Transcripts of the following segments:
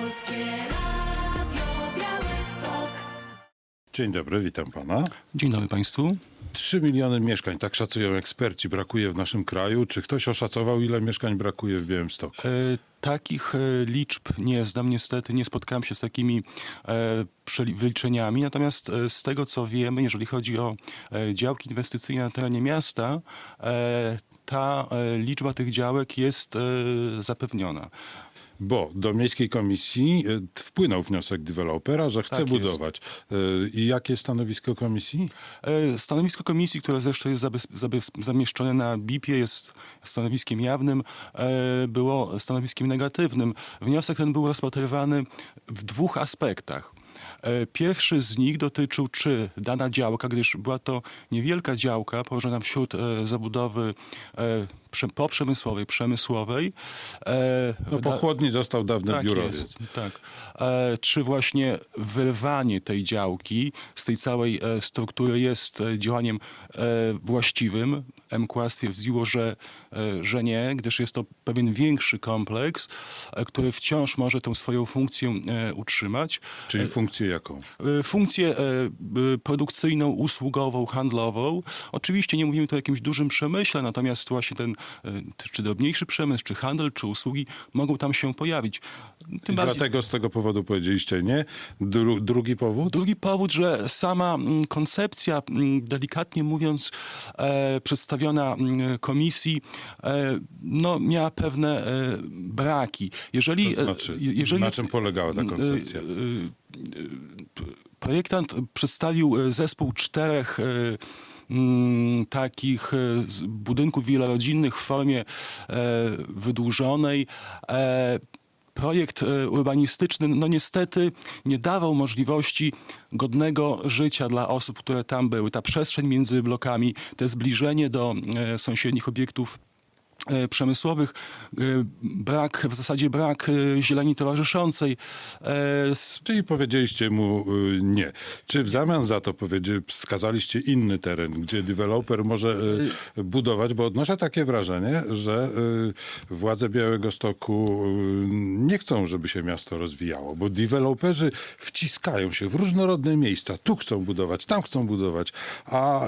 Polskie Radio Białystok. Dzień dobry, witam pana. Dzień dobry Państwu. 3 miliony mieszkań, tak szacują eksperci, brakuje w naszym kraju. Czy ktoś oszacował, ile mieszkań brakuje w Białymstoku? E, takich e, liczb nie znam, niestety nie spotkałem się z takimi e, przeli- wyliczeniami, natomiast e, z tego co wiemy, jeżeli chodzi o e, działki inwestycyjne na terenie miasta, e, ta e, liczba tych działek jest e, zapewniona. Bo do Miejskiej Komisji e, wpłynął wniosek dewelopera, że chce Tak jest. budować. E, I jakie stanowisko komisji? E, Stanowisko komisji, które zresztą jest zabez- zabez- zamieszczone na BIP-ie, jest stanowiskiem jawnym, e, było stanowiskiem negatywnym. Wniosek ten był rozpatrywany w dwóch aspektach. E, Pierwszy z nich dotyczył, czy dana działka, gdyż była to niewielka działka położona wśród e, zabudowy e, prze- poprzemysłowej, przemysłowej. e, No po chłodni został dawny tak biurowiec. jest, tak. E, czy właśnie wyrwanie tej działki z tej całej e, struktury jest e, działaniem e, właściwym? MKła stwierdziło, że, e, że nie, gdyż jest to pewien większy kompleks, który wciąż może tę swoją funkcję utrzymać. Czyli funkcję jaką? Funkcję produkcyjną, usługową, handlową. Oczywiście nie mówimy tu o jakimś dużym przemyśle, natomiast właśnie ten, czy drobniejszy przemysł, czy handel, czy usługi mogą tam się pojawić. Tym I bardziej- dlatego z tego powodu powiedzieliście nie. Dru, drugi powód? Drugi powód, że sama mm, koncepcja, mm, delikatnie mówiąc, e, przedstawiona mm, komisji, e, no, miała pewne e, braki. Jeżeli, To znaczy, e, jeżeli na czym polegała ta koncepcja? e, e, Projektant przedstawił e, zespół czterech e, takich e, budynków wielorodzinnych w formie e, wydłużonej. E, Projekt urbanistyczny, no niestety, nie dawał możliwości godnego życia dla osób, które tam były. Ta przestrzeń między blokami, te zbliżenie do sąsiednich obiektów przemysłowych, e, brak, w zasadzie brak e, zieleni towarzyszącej. E, Czyli powiedzieliście mu nie. Czy w zamian za to wskazaliście inny teren, gdzie deweloper może budować? Bo odnoszę takie wrażenie, że władze Białego Stoku nie chcą, żeby się miasto rozwijało, bo deweloperzy wciskają się w różnorodne miejsca. Tu chcą budować, tam chcą budować, a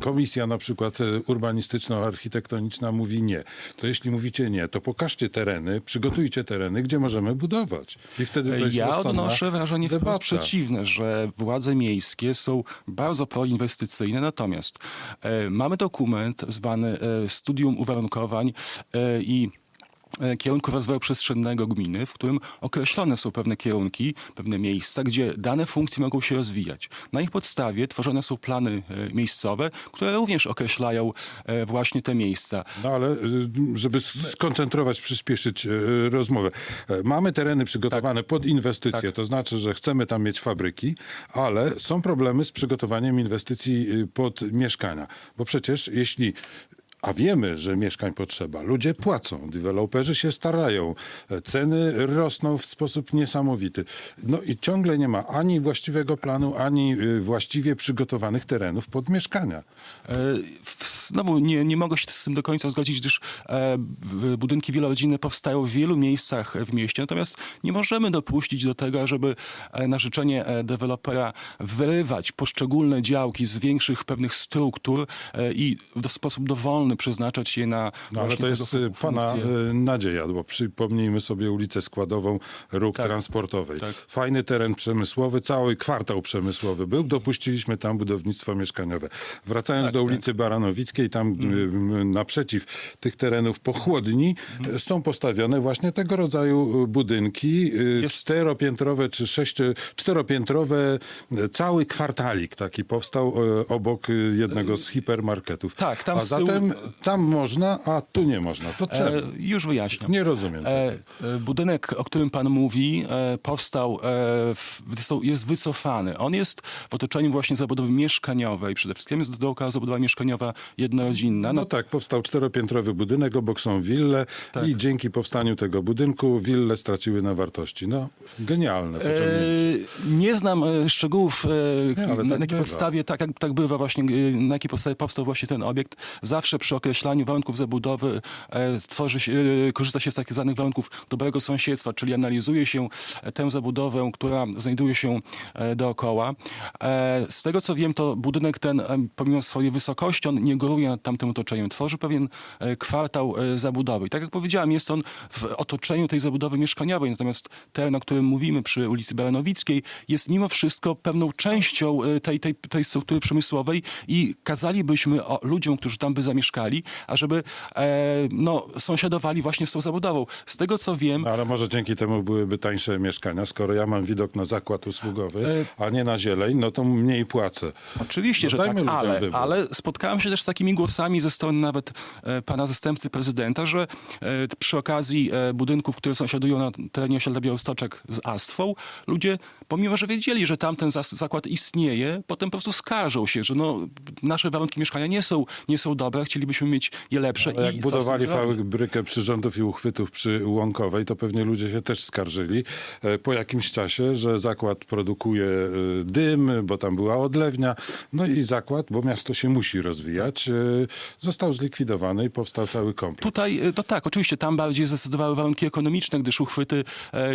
komisja na przykład urbanistyczno-architektoniczna mówi nie. To jeśli mówicie nie, to pokażcie tereny, przygotujcie tereny, gdzie możemy budować. I wtedy to jest Ja odnoszę wrażenie debata. wprost przeciwne, że władze miejskie są bardzo proinwestycyjne, natomiast e, mamy dokument zwany e, Studium Uwarunkowań e, i e, kierunków rozwoju przestrzennego gminy, w którym określone są pewne kierunki, pewne miejsca, gdzie dane funkcje mogą się rozwijać. Na ich podstawie tworzone są plany e, miejscowe, które również określają e, właśnie te miejsca. No ale y, żeby skoncentrować, przyspieszyć rozmowę. Mamy tereny przygotowane pod inwestycje, Tak. to znaczy, że chcemy tam mieć fabryki, ale są problemy z przygotowaniem inwestycji y, pod mieszkania. Bo przecież jeśli a wiemy, że mieszkań potrzeba. Ludzie płacą, deweloperzy się starają, ceny rosną w sposób niesamowity. No i ciągle nie ma ani właściwego planu, ani y, właściwie przygotowanych terenów pod mieszkania. E, w- Znowu nie, nie mogę się z tym do końca zgodzić, gdyż e, budynki wielorodzinne powstają w wielu miejscach w mieście, natomiast nie możemy dopuścić do tego, żeby e, na życzenie e, dewelopera wyrywać poszczególne działki z większych pewnych struktur e, i w sposób dowolny przeznaczać je na No ale to jest pana nadzieja, bo przypomnijmy sobie ulicę Składową, róg Tak. transportowej. Tak. Fajny teren przemysłowy, cały kwartał przemysłowy był, dopuściliśmy tam budownictwo mieszkaniowe. Wracając Tak, do tak. ulicy Baranowickiej, tam y, m, naprzeciw tych terenów pochłodni y, są postawione właśnie tego rodzaju y, budynki, y, Jest- czteropiętrowe czy sześć, czteropiętrowe, cały kwartalik taki powstał y, obok jednego z hipermarketów. Tak, tam a z tyłu- zatem tam można, a tu nie można. To czemu? E, już wyjaśniam. Nie rozumiem. E, e, budynek, o którym pan mówi, e, powstał, e, w, jest wycofany. On jest w otoczeniu właśnie zabudowy mieszkaniowej. Przede wszystkim jest dookoła zabudowa mieszkaniowa jednorodzinna. No tak, powstał czteropiętrowy budynek, obok są wille Tak. i dzięki powstaniu tego budynku wille straciły na wartości. No, genialne pociągnięcie. E, nie znam e, szczegółów, e, Nie, na, tak na jakiej podstawie, tak, tak bywa właśnie, e, na jakiej podstawie powstał właśnie ten obiekt. Zawsze przy określaniu warunków zabudowy tworzy się, korzysta się z tak zwanych warunków dobrego sąsiedztwa, czyli analizuje się tę zabudowę, która znajduje się dookoła. Z tego co wiem, to budynek ten, pomimo swojej wysokości, on nie góruje nad tamtym otoczeniem. Tworzy pewien e, kwartał e, zabudowy. I tak jak powiedziałem, jest on w otoczeniu tej zabudowy mieszkaniowej, natomiast teren, o którym mówimy przy ulicy Baranowickiej, jest mimo wszystko pewną częścią e, tej, tej, tej struktury przemysłowej i kazalibyśmy o, ludziom, którzy tam by zamieszkali, ażeby e, no, sąsiadowali właśnie z tą zabudową. Z tego co wiem, No, ale może dzięki temu byłyby tańsze mieszkania. Skoro ja mam widok na zakład usługowy, a nie na zieleń, no to mniej płacę. Oczywiście, No że tak, ale, ale spotkałem się też z takimi głosami ze strony nawet e, pana zastępcy prezydenta, że e, przy okazji e, budynków, które sąsiadują na terenie osiedla Białostoczek z Astwą, ludzie, pomimo że wiedzieli, że tamten zakład istnieje, potem po prostu skarżą się, że no, nasze warunki mieszkania nie są, nie są dobre, chcielibyśmy mieć je lepsze. Ale jak z tym budowali fabrykę przyrządów i uchwytów przy Łąkowej, to pewnie ludzie się też skarżyli e, po jakimś czasie, że zakład produkuje e, dym, bo tam była odlewnia. No i zakład, bo miasto się musi rozwijać, e, został zlikwidowany i powstał cały kompleks. Tutaj, to tak, oczywiście tam bardziej zdecydowały warunki ekonomiczne, gdyż uchwyty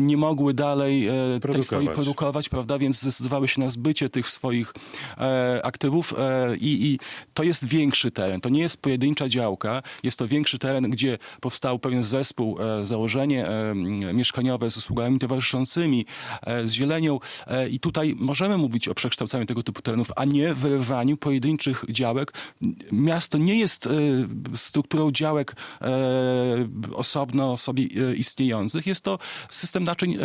nie mogły dalej e, tej Produkować. Produkować, prawda, więc zdecydowały się na zbycie tych swoich e, aktywów e, i, i to jest większy teren. To nie jest pojedyncza działka, jest to większy teren, gdzie powstał pewien zespół, e, założenie e, mieszkaniowe z usługami towarzyszącymi, e, z zielenią e, i tutaj możemy mówić o przekształcaniu tego typu terenów, a nie wyrywaniu pojedynczych działek. Miasto nie jest e, strukturą działek e, osobno sobie e, istniejących. Jest to system naczyń e,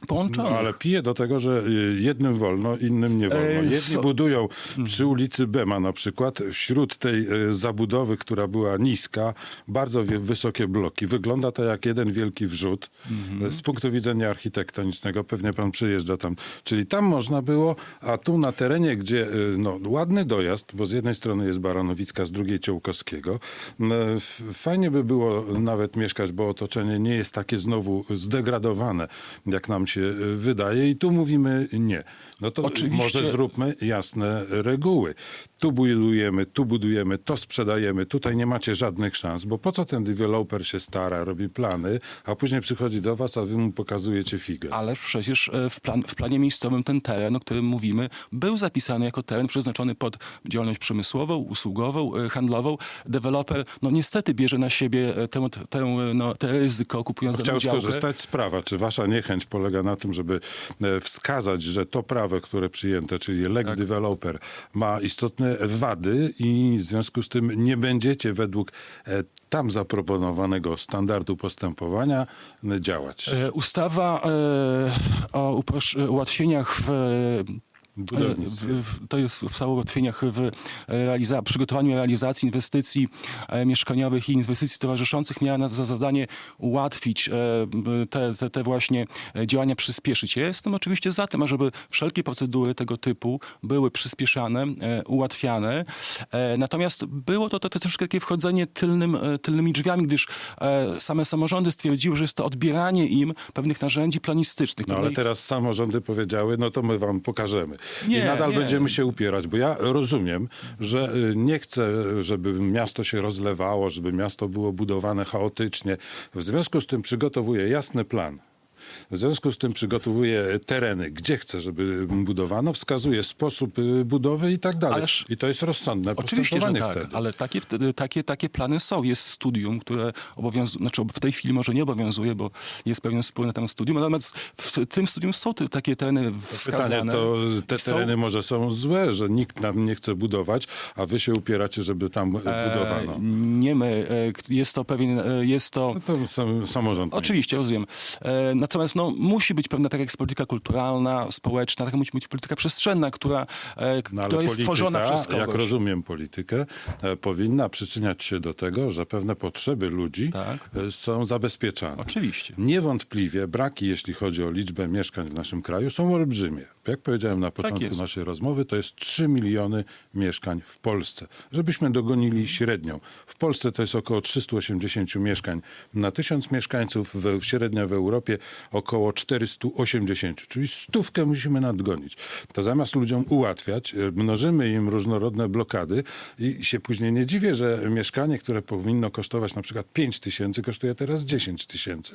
połączonych. No, ale pije do tego, że y, jednym wolno, innym nie wolno. Jedni so- budują przy ulicy Bema na przykład, wśród tej y, zabudowy, która była niska, bardzo wysokie bloki. Wygląda to jak jeden wielki wrzód. Mhm. Y, Z punktu widzenia architektonicznego pewnie pan przyjeżdża tam. Czyli tam można było, a tu na terenie, gdzie no, ładny dojazd, bo z jednej strony jest Baranowicka, z drugiej Ciołkowskiego. Fajnie by było nawet mieszkać, bo otoczenie nie jest takie znowu zdegradowane, jak nam się y, wydaje. I tu mówimy nie. No to Oczywiście- może zróbmy jasne reguły. Tu budujemy, tu budujemy, to sprzedajemy. Tutaj nie macie żadnych szans, bo po co ten deweloper się stara, robi plany, a później przychodzi do was, a wy mu pokazujecie figę. Ale przecież e, w, plan, w planie miejscowym ten teren, o którym mówimy, był zapisany jako teren przeznaczony pod działalność przemysłową, usługową, e, handlową. Deweloper, no niestety bierze na siebie e, tę, tę, no, te ryzyko, kupując Chciał skorzystać z prawa. Czy wasza niechęć polega na tym, żeby wskazać, że to prawo, które przyjęte, czyli lex Tak. developer, ma istotne wady i w związku z tym nie będziecie według e, tam zaproponowanego standardu postępowania e, działać? E, Ustawa o ułatwieniach w Budownictwie. W, w, to jest w ułatwieniach w realiza- przygotowaniu realizacji inwestycji e, mieszkaniowych i inwestycji towarzyszących miała na, za zadanie ułatwić e, te, te, te właśnie e, działania, przyspieszyć. Ja jestem oczywiście za tym, ażeby wszelkie procedury tego typu były przyspieszane, e, ułatwiane. E, natomiast było to, to, to troszkę takie wchodzenie tylnym, e, tylnymi drzwiami, gdyż e, same samorządy stwierdziły, że jest to odbieranie im pewnych narzędzi planistycznych. No ale teraz samorządy powiedziały, no to my wam pokażemy. Nie, I nadal nie. będziemy się upierać, bo ja rozumiem, że y, nie chcę, żeby miasto się rozlewało, żeby miasto było budowane chaotycznie. W związku z tym przygotowuję jasny plan. W związku z tym przygotowuję tereny, gdzie chcę, żeby budowano, wskazuję sposób y, budowy i tak dalej. Ależ- I to jest rozsądne Oczywiście, że postępowanie tak, wtedy. ale takie, takie, takie plany są. Jest studium, które obowiązuje, znaczy w tej chwili może nie obowiązuje, bo jest pewien wspólny tam studium, natomiast w tym studium są te, takie tereny wskazane. Pytanie, to te Są- tereny może są złe, że nikt nam nie chce budować, a wy się upieracie, żeby tam y, budowano. E, nie my, e, k- jest to pewien, e, jest to... No to sam, samorząd. Oczywiście, rozumiem. E, Natomiast no, musi być pewna, tak jak jest polityka kulturalna, społeczna, tak musi być polityka przestrzenna, która, e, No, która jest stworzona polityka, przez kogoś. Jak rozumiem politykę, e, powinna przyczyniać się do tego, że pewne potrzeby ludzi Tak. e, są zabezpieczane. Oczywiście. Niewątpliwie braki, jeśli chodzi o liczbę mieszkań w naszym kraju, są olbrzymie. Jak powiedziałem na początku Tak jest. naszej rozmowy, to jest 3 miliony mieszkań w Polsce. Żebyśmy dogonili średnią. W Polsce to jest około 380 mieszkań na tysiąc mieszkańców, w, średnia w Europie około 480, czyli stówkę musimy nadgonić. To zamiast ludziom ułatwiać, e, mnożymy im różnorodne blokady i się później nie dziwię, że mieszkanie, które powinno kosztować na przykład 5 tysięcy, kosztuje teraz 10 tysięcy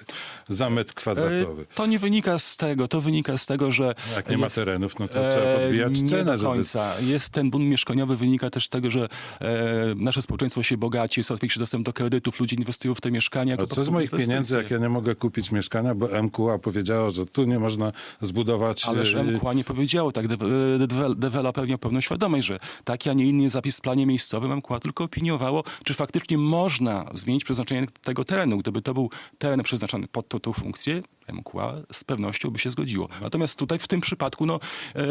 za metr kwadratowy. E, To nie wynika z tego, to wynika z tego, że... Jak nie ma jest- terenów, no to trzeba podbijać E, nie cenę, do żeby... końca. Jest ten bunt mieszkaniowy, wynika też z tego, że e, nasze społeczeństwo się bogaci, jest łatwiejszy dostęp do kredytów, ludzie inwestują w te mieszkania. A co z moich pieniędzy, jak ja nie mogę kupić mieszkania, bo MQA powiedziała, że tu nie można zbudować... Ależ e, MKła nie powiedziało, tak, de- deweloper miał pełną świadomość, że taki, a nie inny zapis w planie miejscowym MKła tylko opiniowało, czy faktycznie można zmienić przeznaczenie tego terenu. Gdyby to był teren przeznaczony pod tą, tą funkcję, MKła z pewnością by się zgodziło. Natomiast tutaj w tym przypadku no, e,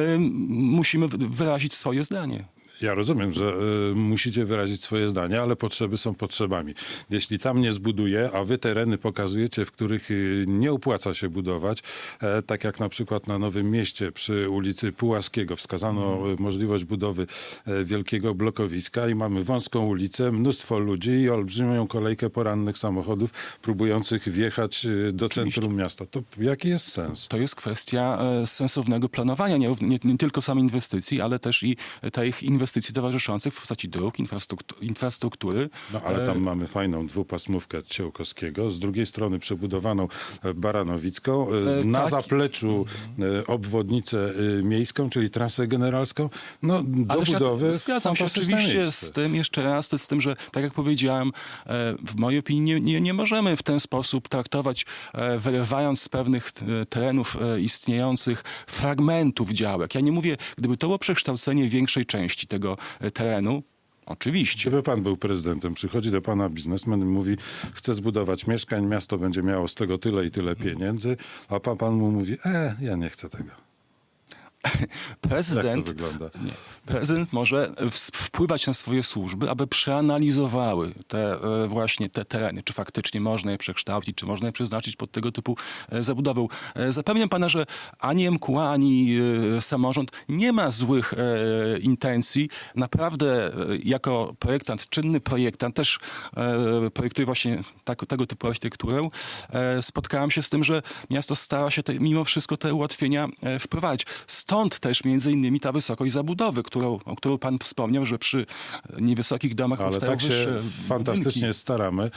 musimy wy- wyrazić swoje zdanie. Ja rozumiem, że y, musicie wyrazić swoje zdanie, ale potrzeby są potrzebami. Jeśli tam nie zbuduje, a wy tereny pokazujecie, w których y, nie opłaca się budować, e, tak jak na przykład na Nowym Mieście przy ulicy Pułaskiego wskazano y, możliwość budowy e, wielkiego blokowiska i mamy wąską ulicę, mnóstwo ludzi i olbrzymią kolejkę porannych samochodów próbujących wjechać y, do centrum miasta. To jaki jest sens? To jest kwestia e, sensownego planowania, nie, nie, nie tylko samej inwestycji, ale też i tych inwestycji towarzyszących w postaci dróg, infrastruktu- infrastruktury. No ale E, tam mamy fajną dwupasmówkę Ciełkowskiego, z drugiej strony przebudowaną Baranowicką, e, E, na tak. zapleczu obwodnicę miejską, czyli trasę generalską. No do Ależ budowy zgadzam się oczywiście miejsce. z tym, jeszcze raz, z tym, że tak jak powiedziałem, w mojej opinii nie, nie, możemy w ten sposób traktować, wyrywając z pewnych terenów istniejących fragmentów działek. Ja nie mówię, gdyby to było przekształcenie większej części tego e, terenu, oczywiście. Gdyby pan był prezydentem, przychodzi do pana biznesmen i mówi, chce zbudować mieszkań, miasto będzie miało z tego tyle i tyle pieniędzy, a pan, pan mu mówi, e, ja nie chcę tego. Prezydent? Nie. Prezydent może wpływać na swoje służby, aby przeanalizowały te e, właśnie te tereny, czy faktycznie można je przekształcić, czy można je przeznaczyć pod tego typu e, zabudowę. E, Zapewniam pana, że ani MKUA, ani samorząd nie ma złych intencji. Naprawdę jako projektant, czynny projektant, też e, projektuję właśnie tak, tego typu architekturę, spotkałem się z tym, że miasto stara się te, mimo wszystko te ułatwienia wprowadzić. Stąd też między innymi ta wysokość zabudowy, którą, o którą pan wspomniał, że przy niewysokich domach Ale powstają tak się fantastycznie budynki. staramy,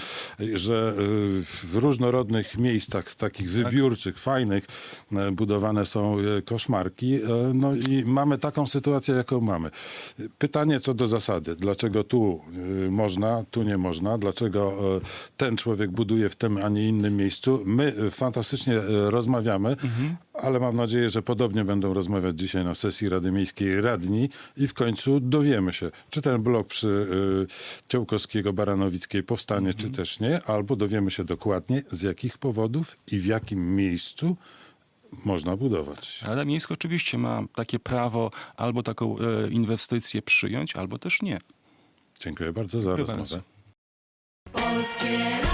że y, w różnorodnych miejscach, takich wybiórczych, fajnych, e, budowane są e, koszmarki. E, No i mamy taką sytuację, jaką mamy. Pytanie co do zasady. Dlaczego tu można, tu nie można? Dlaczego e, ten człowiek buduje w tym, a nie innym miejscu? My e, fantastycznie e, rozmawiamy, ale mam nadzieję, że podobnie będą rozmawiać dzisiaj na sesji Rady Miejskiej radni i w końcu dowiemy się, czy ten blok przy y, Ciołkowskiego Baranowickiej powstanie, czy też nie, albo dowiemy się dokładnie z jakich powodów i w jakim miejscu można budować. Rada Miejska oczywiście ma takie prawo albo taką e, inwestycję przyjąć, albo też nie. Dziękuję bardzo za Dziękuję rozmowę. bardzo.